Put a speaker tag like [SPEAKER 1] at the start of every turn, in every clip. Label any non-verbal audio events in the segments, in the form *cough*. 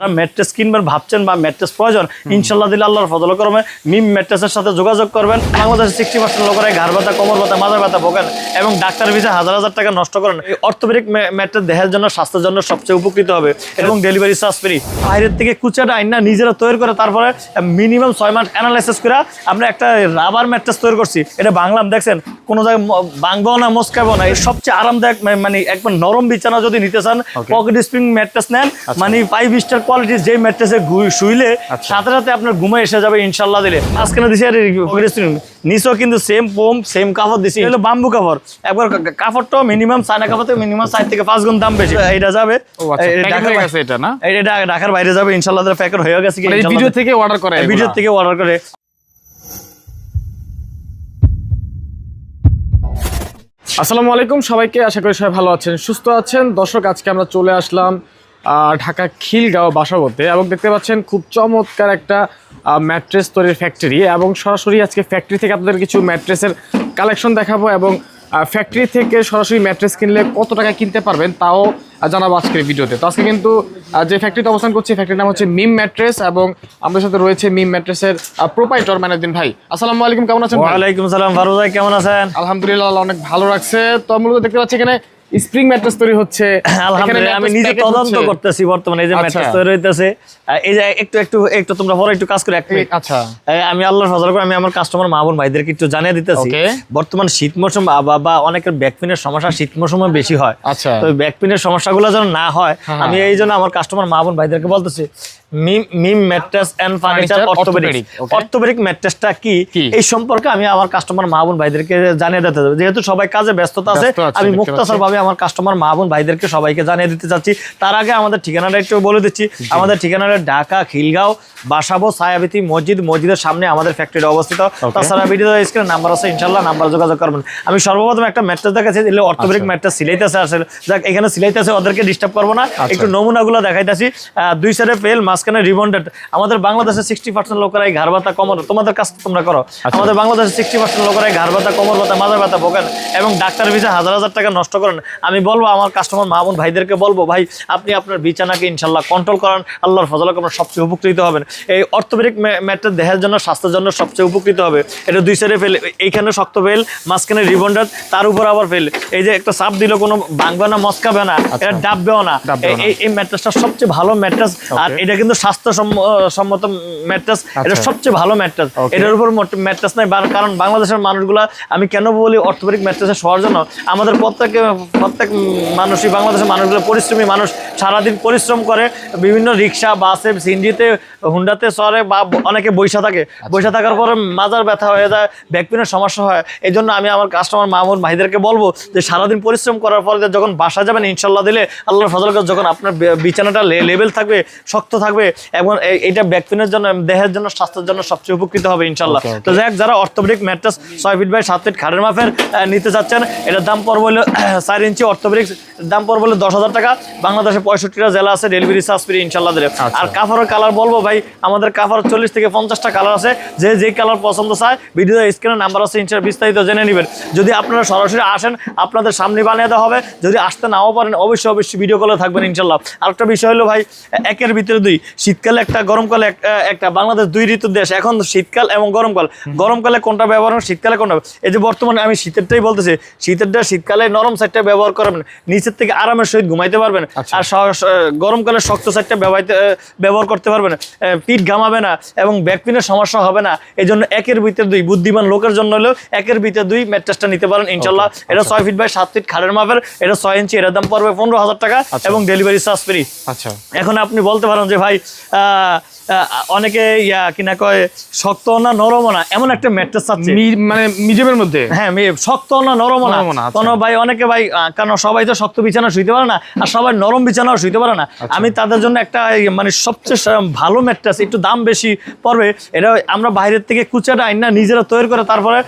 [SPEAKER 1] যারা ম্যাট্রেস কিনবেন ভাবছেন বা ম্যাট্রেস প্রয়োজন ইনশাল্লাহ দিলে আল্লাহর ফজল করবে। মিম ম্যাট্রেসের সাথে যোগাযোগ করবেন। বাংলাদেশের সিক্সটি পার্সেন্ট লোকেরা ঘাড় ব্যথা কোমর ব্যথা মাথা ব্যথা ভোগেন এবং ডাক্তার ভিসা হাজার হাজার টাকা নষ্ট করেন। এই অর্থোপেডিক ম্যাট্রেস দেহের জন্য স্বাস্থ্যের জন্য সবচেয়ে উপকৃত হবে। এবং ডেলিভারি চার্জ ফ্রি বাইরের থেকে কুচাটা আইনা নিজেরা তৈরি করে তারপরে মিনিমাম ছয় মাস অ্যানালাইসিস করে আমরা একটা রাবার ম্যাট্রেস তৈরি করছি। এটা বাংলাম দেখছেন? কোনো জায়গায় বাংবাও না মস্কাবো না। সবচেয়ে আরামদায়ক মানে একবার নরম বিছানা যদি নিতে চান পকেট স্প্রিং ম্যাট্রেস নেন মানে ফাইভ স্টার কোয়ালিটির যে ম্যাট্রেসে শুইলে সাথে সাথে আপনার ঘুমে এসে যাবে ইনশাল্লাহ দিলে। আজকে না দিছি আর নিচেও কিন্তু সেম পোম সেম কাপড় দিছি। হলো বাম্বু কাপড়। একবার কাপড়টাও মিনিমাম চায়না কাপড় থেকে মিনিমাম চার থেকে পাঁচ গুণ দাম বেশি। এটা যাবে।
[SPEAKER 2] আচ্ছা,
[SPEAKER 1] এটা
[SPEAKER 2] না?
[SPEAKER 1] এটা ঢাকার বাইরে যাবে ইনশাল্লাহ প্যাকেট হয়ে গেছে কি
[SPEAKER 2] মানে। ভিডিও থেকে অর্ডার করে
[SPEAKER 1] ভিডিও থেকে অর্ডার করে।
[SPEAKER 2] আসসালামু আলাইকুম সবাইকে আশা করি সবাই ভালো আছেন সুস্থ আছেন। দর্শক আজকে আমরা চলে আসলাম ঢাকা খিলগাঁও বাসাবোতে এবং দেখতে পাচ্ছেন খুব চমৎকার একটা ম্যাট্রেস তৈরির ফ্যাক্টরি এবং সরাসরি আজকে ফ্যাক্টরি থেকে আপনাদের কিছু ম্যাট্রেসের কালেকশন দেখাবো এবং ফ্যাক্টরি থেকে সরাসরি ম্যাট্রেস কিনলে কত টাকা কিনতে পারবেন তাও জানাব আজকের ভিডিওতে। তো আজকে কিন্তু যে ফ্যাক্টরিতে অবস্থান করছি ফ্যাক্টরির নাম হচ্ছে মিম ম্যাট্রেস এবং আমাদের সাথে রয়েছে মিম ম্যাট্রেসের প্রোপাইটর মাইনুদ্দিন ভাই। আসসালামু আলাইকুম কেমন আছেন
[SPEAKER 1] ওয়ালাইকুম সালাম ফারুক ভাই কেমন আছেন?
[SPEAKER 2] আলহামদুলিল্লাহ অনেক ভালো রাখছে। তো মূলত দেখতে পাচ্ছি এখানে স্প্রিং ম্যাট্রেস তৈরি হচ্ছে।
[SPEAKER 1] আলহামদুলিল্লাহ আমি নিজে তদন্ত করতেছি বর্তমানে এই যে
[SPEAKER 2] আচ্ছা।
[SPEAKER 1] ম্যাট্রেস তৈরি হইতেছে। এই যে একটু একটু একটু তোমরা পরে একটু কাজ করে এক মিনিট।
[SPEAKER 2] আচ্ছা।
[SPEAKER 1] আমি আল্লাহর ফজল করে আমি আমার কাস্টমার মা বোন ভাইদেরকে একটু জানিয়ে দিতেছি। বর্তমান শীত মৌসুম বা- অনেকের ব্যাক পেনের সমস্যা শীত মৌসুমে বেশি হয়।
[SPEAKER 2] আচ্ছা।
[SPEAKER 1] তো পেনের সমস্যাগুলো যেন না হয়
[SPEAKER 2] হ্যাঁ।
[SPEAKER 1] আমি এই জন্য আমার কাস্টমার মা বোন ভাইদেরকে বলতেছি Mim Mim mattress and furniture orthopaedic orthopaedic ম্যাট্রেসটা কি?
[SPEAKER 2] কি?
[SPEAKER 1] এই সম্পর্কে আমি আমার কাস্টমার মা বোন ভাইদেরকে জানিয়ে দিতে হবে যেহেতু সবাই কাজে ব্যস্ততা আছে আমি মুক্তাসর ভাবে আমার কাস্টমার মা বোন ভাইদেরকে সবাইকে জানিয়ে দিতে চাচ্ছি। তার আগে আমাদের ঠিকানাটা একটু বলে দিচ্ছি। আমাদের ঠিকানাটা ঢাকা খিলগাঁও বাসাবো ছায়াবিতি মসজিদ মসজিদের সামনে আমাদের ফ্যাক্টরি অবস্থিত। তাছাড়া ভিডিও স্ক্রিনে নাম্বার আছে ইনশাল্লাহ নাম্বার যোগাযোগ করবেন। আমি সর্বপ্রথম একটা ম্যাট্রেস দেখাচ্ছি অর্থোপেডিক ম্যাট্রেস সিলাইতেছে আসলে। যাক এখানে সিলাইতেছে ওদেরকে ডিস্টার্ব করব না। একটু নমুনাগুলো দেখাইতেছি। দুই সাইডে ফেল মাঝখানে রিবন্ডেড আমাদের বাংলাদেশের সিক্সটি পার্সেন্ট লোকেরাই ঘাড় ব্যথা কমর তোমাদের কাজ তোমরা করো। আমাদের বাংলাদেশের সিক্সটি পার্সেন্ট লোকেরাই ঘাড় ব্যথা কোমর ব্যথা মাথা ব্যথা ভোগেন এবং ডাক্তার ভিসা হাজার হাজার টাকা নষ্ট করেন। আমি বলব আমার কাস্টমার মা বোন ভাইদেরকে বলব ভাই আপনি আপনার বিছানাকে ইনশাল্লাহ কন্ট্রোল করেন। আল্লাহর ফজল আপনার সবচেয়ে উপকৃত হবেন। এই অর্থোপেডিক ম্যাটটা দেহের জন্য স্বাস্থ্যের জন্য সবচেয়ে উপকৃত হবে। এটা দুই সাইডে ফেল এইখানে শক্ত ফেল মাঝখানে রিবন্ডার তার উপর আবার ফেল। এই যে একটা চাপ দিল কোনো ভাঙবে না মস্কাবে না এটা ডাববেও না। এই ম্যাট্রেসটা সবচেয়ে ভালো ম্যাট্রেস। আর এটা কিন্তু স্বাস্থ্য সম্ম- সম্মত ম্যাট্রেস এটা
[SPEAKER 2] আচ্ছা।
[SPEAKER 1] সবচেয়ে ভালো ম্যাট্রেস। এটার উপর ম্যাট্রেস নাই কারণ বাংলাদেশের মানুষগুলা আমি কেন বলি অর্থোপেডিক ম্যাট্রেসে শোয়ার জন্য? আমাদের প্রত্যেক প্রত্যেক মানুষই বাংলাদেশের মানুষগুলো পরিশ্রমী মানুষ। সারাদিন পরিশ্রম করে বিভিন্ন রিক্সা বাসে সিনজিতে হুন্ডাতে চড়ে বা অনেকে বৈশা থাকে
[SPEAKER 2] আচ্ছা।
[SPEAKER 1] বৈশা থাকার পরে মাজার ব্যথা হয়ে যায় ব্যাকপিনের সমস্যা হয় এই জন্য আমি আমার কাস্টমার মামুন ভাইদেরকে বলব যে সারাদিন পরিশ্রম করার পরে যখন বাসা যাবেন ইনশাল্লাহ দিলে আল্লাহর ফজল করে যখন আপনার বিছানাটা লেভেল থাকবে শক্ত থাকবে এবং এইটা ব্যাকপেনের জন্য দেহের জন্য স্বাস্থ্যের জন্য সবচেয়ে উপকৃত হবে ইনশাল্লাহ. তো যাক যারা অর্থোপেডিক ম্যাট্রেস ছয় ফিট বাই সাত ফিট খাটের মাপের নিতে চাচ্ছেন এটার দাম পড়বে হলো *clears throat* চার ইঞ্চি অর্থোপেডিক দাম পড়বে হলো দশ হাজার টাকা বাংলাদেশে পঁয়ষট্টিটা জেলা আছে ডেলিভারি চার্জ ফ্রি ইনশাল্লাহ দিলে
[SPEAKER 2] আচ্ছা।
[SPEAKER 1] আর কাফারের কালার বলব ভাই আমাদের কাফার চল্লিশ থেকে পঞ্চাশটা কালার আছে যে যে কালার পছন্দ চায় ভিডিও স্ক্রিনে নাম্বার আছে ইনশাল্লাহ বিস্তারিত জেনে নেবেন। যদি আপনারা সরাসরি আসেন আপনাদের সামনে বানিয়ে দেওয়া হবে যদি আসতে নাও পারেন অবশ্যই অবশ্যই ভিডিও কলে থাকবেন ইনশাল্লাহ আরেকটা বিষয় হলো ভাই একের ভিতরে দুই শীতকালে একটা গরমকালে এক- একটা বাংলাদেশ দুই ঋতুর দেশ। এখন শীতকাল এবং গরমকাল। গরমকালে কোনটা ব্যবহার শীতকালে কোনটা এই যে বর্তমানে আমি শীতেরটাই বলতেছি শীতেরটা শীতকালে নরম সাইডটা ব্যবহার করবেন নিচের থেকে আরামের সহিত ঘুমাইতে পারবেন।
[SPEAKER 2] আচ্ছা।
[SPEAKER 1] আর গরমকালে শক্ত সাইডটা ব্যবহার ব্যবহার করতে পারবেন পিঠ ঘামাবে না এবং ব্যাকপিনের সমস্যা হবে না। এই জন্য একের ভিতরে দুই বুদ্ধিমান লোকের জন্য হলেও একের ভিতরে দুই ম্যাট্রেসটা নিতে পারেন ইনশাল্লাহ এটা ছয় ফিট বাই সাত ফিট খাড়ের মাপের এটা ছয় ইঞ্চি এর দাম পড়বে পনেরো হাজার টাকা এবং ডেলিভারি চার্জ ফ্রি
[SPEAKER 2] আচ্ছা।
[SPEAKER 1] এখন আপনি বলতে পারেন যে ভাই অনেকে ইয়া কিনা কয় শক্ত না নরম না এমন একটা ম্যাট্রেস চাচ্ছে।
[SPEAKER 2] মানে মিডিয়ামের মধ্যে?
[SPEAKER 1] হ্যাঁ শক্ত না নরম না।
[SPEAKER 2] আচ্ছা।
[SPEAKER 1] কোনো ভাই অনেকে ভাই কারণ সবাই তো শক্ত বিছানা শুইতে পারে না আর সবাই নরম বিছানাও শুইতে পারে না।
[SPEAKER 2] আচ্ছা।
[SPEAKER 1] আমি তাদের জন্য একটা মানে সবচেয়ে ভালো ম্যাট্রেস একটু দাম বেশি পড়বে এটা আমরা বাইরের থেকে কুচাটা আইনা নিজেরা তৈরি করে তারপরে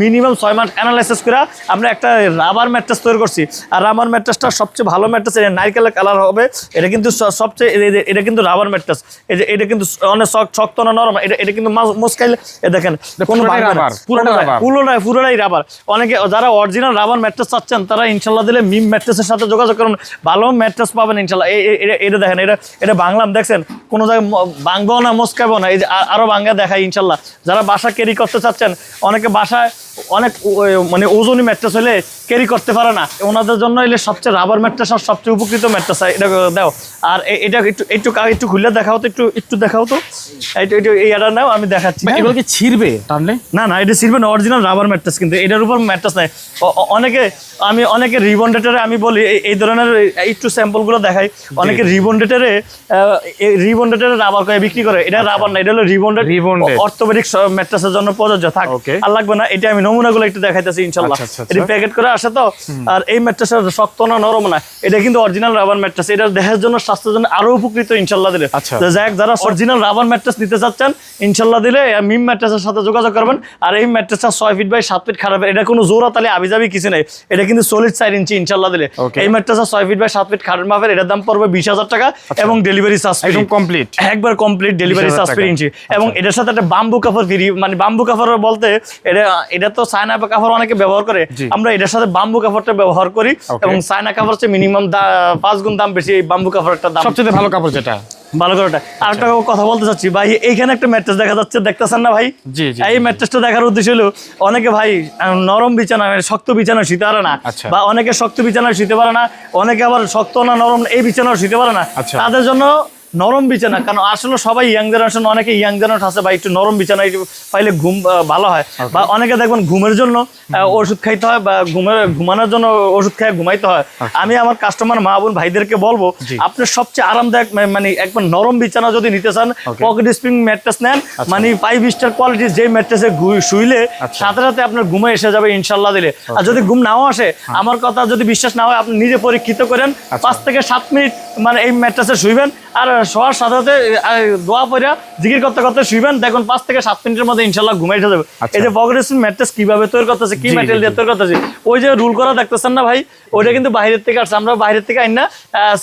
[SPEAKER 1] মিনিমাম ছয় মাস অ্যানালাইসিস করে আমরা একটা রাবার ম্যাট্রেস তৈরি করছি। আর রাবার ম্যাট্রেসটা সবচেয়ে ভালো ম্যাট্রেস এটা নারকেলের কালার হবে এটা কিন্তু সবচেয়ে এটা কিন্তু রাবার ম্যাট্রেস। এটা এটা কিন্তু অনেক শক্ত- শক্ত না নরম এটা এটা কিন্তু মুসকাইলে এ দেখেন কোনো না। পুরোটাই পুরোটাই রাবার অনেকে যারা অরিজিনাল রাবার ম্যাট্রাস চাচ্ছেন তারা ইনশাল্লাহ দিলে মিম ম্যাট্রেসের সাথে যোগাযোগ করুন। ভালো ম্যাট্রেস পাবেন ইনশাল্লাহ এটা- এটা দেখেন এটা এটা বাংলাম দেখছেন? কোনো জায়গায় ভাঙবো না মস্কাবো না এই যে আ- আরও ভাঙ্গা দেখাই ইনশাল্লাহ। যারা বাসা ক্যারি করতে চাচ্ছেন অনেকে বাসায় অনেক মানে ওজনই ম্যাট্রেস হলে ক্যারি করতে পারে না। ওনাদের জন্য এলে সবচেয়ে রাবার ম্যাট্রেস আর সবচেয়ে উপকৃত ম্যাট্রেস এটা দাও। আর এটা একটু একটু একটু খুলে দেখাও তো একটু একটু দেখাও তো। একটু একটু এই এটা নাও আমি দেখাচ্ছি হ্যাঁ?
[SPEAKER 2] এগুলো কি ছিড়বে টানলে
[SPEAKER 1] না না এটা সিলবে না অরিজিনাল রাবার ম্যাট্রেস কিন্তু এটার উপর ম্যাট্রেস নাই। অনেকে আমি অনেকে রিবন্ডেটারে আমি বলি এই- ধরনের একটু স্যাম্পলগুলো দেখাই অনেকে রিবন্ডেটারে রিবন্ডেটারে রাবার করে বিক্রি করে। এটা রাবার না এটা হলো রিবন্ডেড। অর্থোপেডিক ম্যাট্রেসের জন্য প্রযোজ্য। থাক আর লাগবে না এটা আমি নমুনাগুলো একটু দেখাইতেছি ইনশাল্লাহ।
[SPEAKER 2] আচ্ছা, আচ্ছা,
[SPEAKER 1] এটা
[SPEAKER 2] আচ্ছা।
[SPEAKER 1] প্যাকেট করে আসে তো? আর এই ম্যাট্রেসের শক্ত না নরম না এটা কিন্তু অরিজিনাল রাবার ম্যাট্রেস। এটা দেহের জন্য স্বাস্থ্যের জন্য আরও উপকৃত দিলে। যাক যারা অরিজিনাল রাবার ম্যাট্রেস নিতে চাচ্ছেন ইনশাল্লাহ দিলে মিম ম্যাট্রেসের সাথে যোগাযোগ করবেন। আর এই ম্যাট্রেসটা ছয় ফিট বাই সাত ফিট খারাপ এটা কোনো জোড়া তালে আবিজাবি কিছু নেই। এটা কিন্তু সলিড চার ইঞ্চি ইনশাল্লাহ দিলে। এই ম্যাট্রেসটা ছয় ফিট বাই সাত ফিট খাটের মাপের এটার দাম পড়বে বিশ হাজার টাকা এবং ডেলিভারি চার্জ
[SPEAKER 2] আচ্ছা। একদম কমপ্লিট
[SPEAKER 1] একবার কমপ্লিট ডেলিভারি চার্জ ফ্রি। ইঞ্চি এবং এটার সাথে একটা বাম্বু কাপড় ফ্রি মানে বাম্বু কাপড় বলতে এটা এটা তো সায়না কাপড় অনেকে ব্যবহার করে। আমরা এটার সাথে বাম্বু কাপড়টা ব্যবহার করি এবং সায়না কাপড় হচ্ছে মিনিমাম পাঁচ গুণ দাম বেশি এই বাম্বু কাপড়ের দাম।
[SPEAKER 2] সবচেয়ে ভালো কাপড় যেটা?
[SPEAKER 1] ভালো করে ওটা। আর একটা কথা বলতে চাচ্ছি ভাই এইখানে একটা ম্যাট্রেস দেখা যাচ্ছে দেখতেছেন না ভাই
[SPEAKER 2] জি,
[SPEAKER 1] এই ম্যাট্রেসটা দেখার উদ্দেশ্য হলো অনেকে ভাই নরম বিছানা মানে শক্ত বিছানা শুতে পারে না
[SPEAKER 2] আচ্ছা।
[SPEAKER 1] বা অনেকে শক্ত বিছানা শুতে পারে না অনেকে আবার শক্ত না নরম এই বিছানাও শুতে পারে না
[SPEAKER 2] আচ্ছা।
[SPEAKER 1] তাদের জন্য নরম বিছানা কারণ আসলে সবাই ইয়াং জেনারেশন অনেকে ইয়াং জেনারেশন আছে বা একটু নরম বিছানা একটু পাইলে ঘুম ভালো হয় বা অনেকে দেখবেন ঘুমের জন্য ওষুধ খাইতে হয় বা ঘুমের ঘুমানোর জন্য ওষুধ খাই ঘুমাইতে হয় আমি আমার কাস্টমার মা বোন ভাইদেরকে বলব
[SPEAKER 2] আচ্ছা।
[SPEAKER 1] আপনি সবচেয়ে আরামদায়ক মানে একবার নরম বিছানা যদি নিতে চান. পকেট স্প্রিং ম্যাট্রেস নেন মানে ফাইভ স্টার কোয়ালিটি যে ম্যাট্রেসে শুইলে
[SPEAKER 2] আচ্ছা।
[SPEAKER 1] সাথে সাথে আপনার ঘুমে এসে যাবে ইনশাল্লাহ দিলে আর যদি ঘুম নাও আসে
[SPEAKER 2] হ্যাঁ।
[SPEAKER 1] আমার কথা যদি বিশ্বাস না হয় আপনি নিজে পরীক্ষিত করেন
[SPEAKER 2] আচ্ছা।
[SPEAKER 1] পাঁচ থেকে সাত মিনিট মানে এই ম্যাট্রেসে শুইবেন আর শোয়ার সাথে সাথে দোয়া পড়া জিকির করতে করতে শুইবেন। দেখুন পাঁচ থেকে সাত মিনিটের মধ্যে ইনশাল্লাহ ঘুমাই যাবে।
[SPEAKER 2] আচ্ছা।
[SPEAKER 1] এই যে পকেট স্প্রিং ম্যাট্রেস কীভাবে তৈরি করতেছে কি ম্যাটেরিয়াল দিয়ে তৈরি করতেছে ওই যে রুল করা দেখতেছেন না ভাই? ওইটা কিন্তু বাইরের থেকে আসছে। আমরা বাইরের থেকে আইন না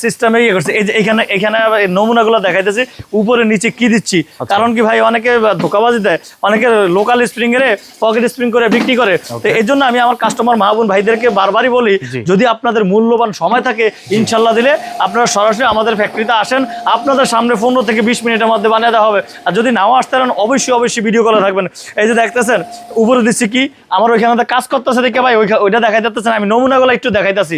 [SPEAKER 1] সিস্টেমে ইয়ে করছি। এই যে এখানে এখানে নমুনাগুলো দেখাইতেছি উপরে নিচে কি দিচ্ছি?
[SPEAKER 2] আচ্ছা।
[SPEAKER 1] কারণ কি ভাই অনেকে ধোকাবাজি দেয়। অনেকে লোকাল স্প্রিং এর পকেট স্প্রিং করে বিক্রি করে। তো এই জন্য আমি আমার কাস্টমার মাহবুন ভাইদেরকে বারবারই বলি যদি আপনাদের মূল্যবান সময় থাকে ইনশাল্লাহ দিলে আপনারা সরাসরি আমাদের ফ্যাক্টরিতে আসেন। আপনাদের সামনে পনেরো থেকে বিশ মিনিটের মধ্যে বানিয়ে দেওয়া হবে। আর যদি নাও আসতে পারেন, অবশ্যই অবশ্যই ভিডিও কলে থাকবেন। এই যে দেখতেছেন, উপরে দিচ্ছি কি? আমার ওইখানে তো কাজ করতেছে দেখে ভাই ওইটা দেখাই যাচ্ছেন আমি নমুনাগুলো একটু দেখাইতেছি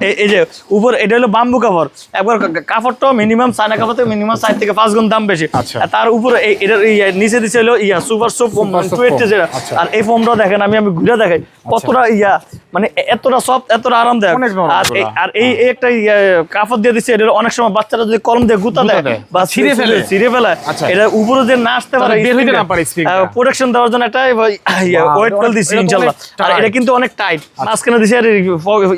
[SPEAKER 1] এই- এই যে উপর এটা হলো বাম্বু কাপড় একবার কাপড়টা মিনিমাম চায়না কাপড় মিনিমাম চার থেকে পাঁচ গুণ দাম বেশি
[SPEAKER 2] আচ্ছা।
[SPEAKER 1] তার উপরে এটার নিচে দিচ্ছে হলো ইয়া সুপার সোপ
[SPEAKER 2] Super
[SPEAKER 1] যেটা
[SPEAKER 2] আচ্ছা।
[SPEAKER 1] আর এই ফোমটা দেখেন আমি আমি ঘুরে দেখাই কতটা ইয়া মানে এতটা সফট এতটা আরামদায়ক আর এই- একটা ইয়া কাপড় দিয়ে দিচ্ছে এটা অনেক সময় বাচ্চারা যদি কলম দিয়ে গুতা দেয়। বা
[SPEAKER 2] ছিঁড়ে ফেলে।
[SPEAKER 1] ছিঁড়ে ফেলায়
[SPEAKER 2] আচ্ছা।
[SPEAKER 1] এটা উপরে যে না আসতে পারে। প্রোটেকশন দেওয়ার জন্য একটা ওয়েট
[SPEAKER 2] অনেক-
[SPEAKER 1] দিছি
[SPEAKER 2] এটা
[SPEAKER 1] ইনশাআল্লাহ আর এটা কিন্তু অনেক টাইট। মাঝখানে দিছি আর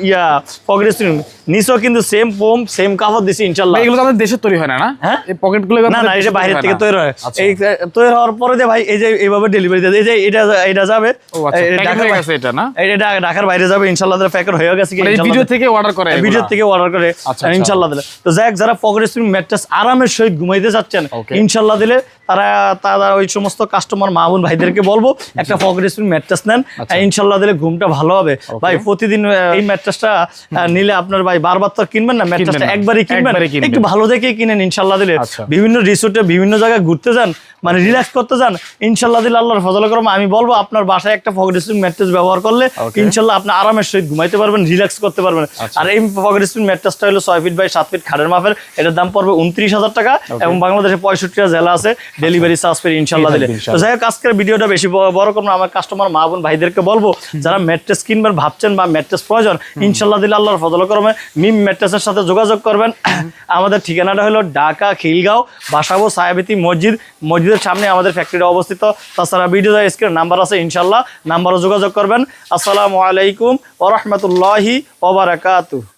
[SPEAKER 1] ইয়া পকেট স্প্রিং নিচেও কিন্তু সেম সেম কাপড় দিছি ইনশাআল্লাহ
[SPEAKER 2] এগুলো আমাদের দেশে তৈরি হয় না না
[SPEAKER 1] হ্যাঁ?
[SPEAKER 2] এই
[SPEAKER 1] না না এটা বাইরের থেকে তৈরি হয়
[SPEAKER 2] আচ্ছা।
[SPEAKER 1] এই তৈরি হওয়ার পরে যে ভাই এই যে এইভাবে ডেলিভারি দেয় এই যে এটা এটা যাবে
[SPEAKER 2] আচ্ছা,
[SPEAKER 1] ঢাকার
[SPEAKER 2] গেছে এটা না?
[SPEAKER 1] এটা ঢাকার বাইরে যাবে ইনশাআল্লাহ প্যাকেট হয়ে গেছে কি
[SPEAKER 2] মানে
[SPEAKER 1] ইনশাআল্লাহ
[SPEAKER 2] ভিডিও থেকে অর্ডার করে
[SPEAKER 1] ভিডিও থেকে অর্ডার করে
[SPEAKER 2] আচ্ছা, আচ্ছা।
[SPEAKER 1] দিলে তো যাক যারা পকেট স্প্রিং ম্যাট্রেস আরামের সহিত ঘুমাইতে চাচ্ছেন
[SPEAKER 2] Okay.
[SPEAKER 1] ইনশাল্লাহ দিলে তারা তারা ওই সমস্ত কাস্টমার মা বোন ভাইদেরকে বলব একটা পকেট স্প্রিং ম্যাট্রেস নেন। ইনশাল্লাহ দিলে ঘুমটা ভালো হবে ভাই প্রতিদিন এই ম্যাট্রেসটা নিলে আপনার ভাই বারবার তো কিনবেন না ম্যাট্রেসটা একবারই কিনবেন। একটু ভালো দেখে কিনেন ইনশাল্লাহ দিলে।
[SPEAKER 2] আচ্ছা।
[SPEAKER 1] বিভিন্ন রিসোর্টে বিভিন্ন জায়গায় ঘুরতে যান মানে রিল্যাক্স করতে যান ইনশাল্লাহ দিলে আল্লাহর ফজল করম। আমি বলব আপনার বাসায় একটা পকেট স্প্রিং ম্যাট্রেস ব্যবহার করলে. ইনশাল্লাহ আপনি আরামের সহিত ঘুমাইতে পারবেন রিল্যাক্স করতে পারবেন।
[SPEAKER 2] আচ্ছা।
[SPEAKER 1] আর এই পকেট স্প্রিং ম্যাট্রেসটা হলো ছয় ফিট বাই সাত ফিট খাটের মাপের। এটার দাম পড়বে উনত্রিশ হাজার টাকা এবং বাংলাদেশে পঁয়ষট্টিটা জেলা আছে। ডেলিভারি চার্জ পেয়ে ইনশাল্লাহ দিলে। তো যাই হোক আজকের ভিডিওটা বেশি বড় করব না, আমার কাস্টমার মা বোন ভাইদেরকে বলব যারা ম্যাট্রেস কিনবেন ভাবছেন বা ম্যাট্রেস প্রয়োজন ইনশাল্লাহ দিলে আল্লাহর ফজল করমে। মিম ম্যাট্রেসের সাথে যোগাযোগ করবেন। আমাদের ঠিকানাটা হলো ঢাকা, খিলগাঁও, বাসাবো, সায়াবিতি মসজিদ। মসজিদের সামনে আমাদের ফ্যাক্টরি অবস্থিত। তাছাড়া ভিডিও স্ক্রিন নাম্বার আছে ইনশাল্লাহ নাম্বারও যোগাযোগ করবেন। আসসালামু আলাইকুম ওরহমতুল্লাহি ওবরাকাতু